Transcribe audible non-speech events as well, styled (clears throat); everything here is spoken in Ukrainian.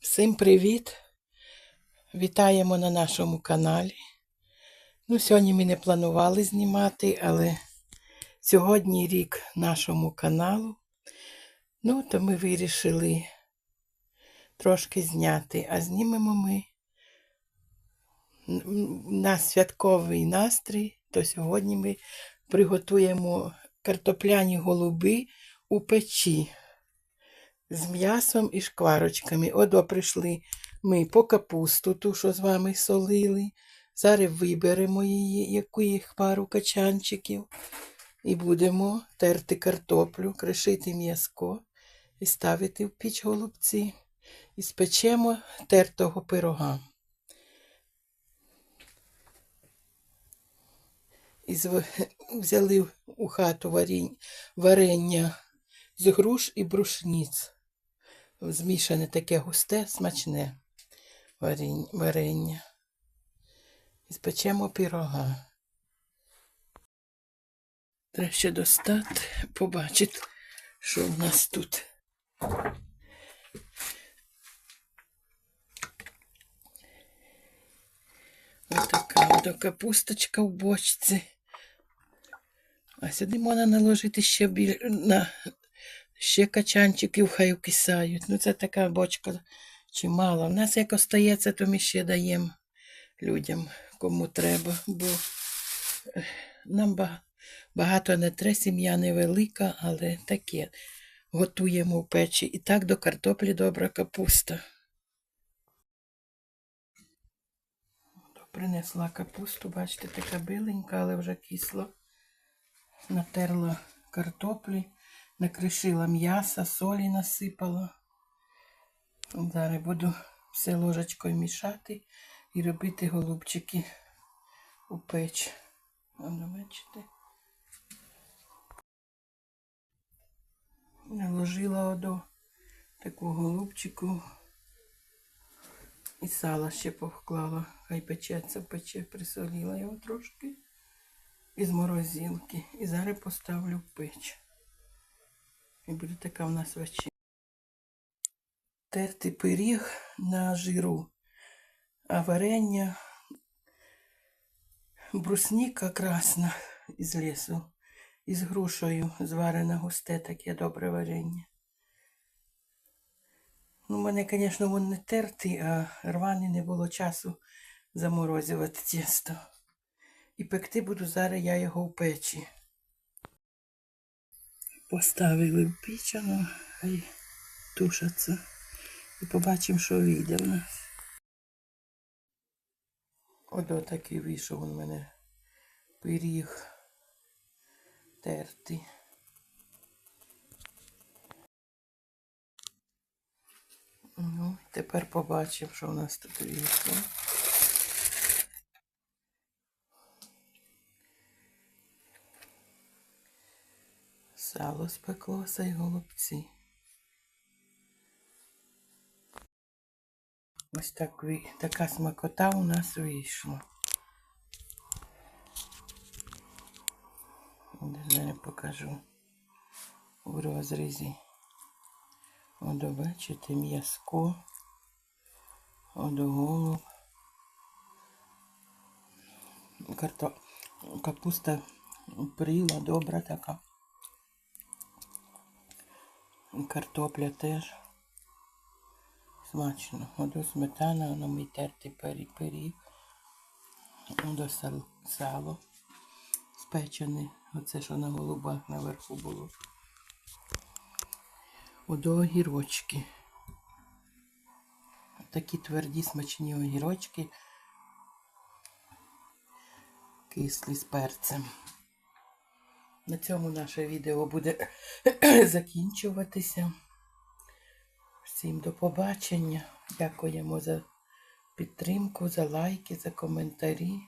Всім привіт! Вітаємо на нашому каналі. Ну, сьогодні ми не планували знімати, але сьогодні рік нашому каналу. Ну, то ми вирішили трошки зняти, а знімемо ми на святковий настрій, то сьогодні ми приготуємо картопляні голуби у печі з м'ясом і шкварочками. Одо прийшли ми по капусту, ту, що з вами солили. Зараз виберемо її, яку їх пару качанчиків. І будемо терти картоплю, кришити м'язко і ставити в піч голубці. І спечемо тертого пирога. І взяли у хату варінь- варення з груш і брушниць. Змішане таке густе, смачне варення. І спечемо пірога. Треба ще достати, побачити, що в нас тут. Отака от капусточка в бочці. А сюди можна наложити ще біль... на ще качанчиків хай вкисають. Ну, це така бочка чимала. У нас як остається, то ми ще даємо людям, кому треба, бо нам багато не треба, сім'я невелика, але таке. Готуємо в печі. І так до картоплі добра капуста. Принесла капусту, бачите, така биленька, але вже кисло. Натерла картоплі, накришила м'яса, солі насипала. Зараз буду все ложечкою мішати і робити голубчики у печ. Воно, бачите. Наложила одо таку голубчику і сала ще поклала. Хай печеться, пече, присоліла його трошки із морозилки. І зараз поставлю в печ. І буде така в нас вечеря. Тертий пиріг на жиру, а варення брусніка красна із лісу, із грушею зварене густе таке добре варення. Ну, у мене, звісно, він не тертий, а рваний не було часу заморозювати тісто. І пекти буду зараз я його в печі. Поставили в піч, хай тушаться. І побачимо, що вийде в нас. Ото такий вийшов у мене пиріг тертий. Ну, тепер побачимо, що в нас тут вийшло. Сало спеклося і голубці. Ось так, така смакота у нас вийшла. Зараз покажу в розрізі. От бачите, м'язко. От голуб. Карто... Капуста пріла, добра така. Картопля теж. Смачно. Одо сметана, воно мій тертий пиріг. Одо сало спечене. Оце, що на голубах наверху було. Одо огірочки. Такі тверді смачні огірочки. Кислі з перцем. На цьому наше відео буде (clears throat) закінчуватися. Всім до побачення. Дякуємо за підтримку, за лайки, за коментарі.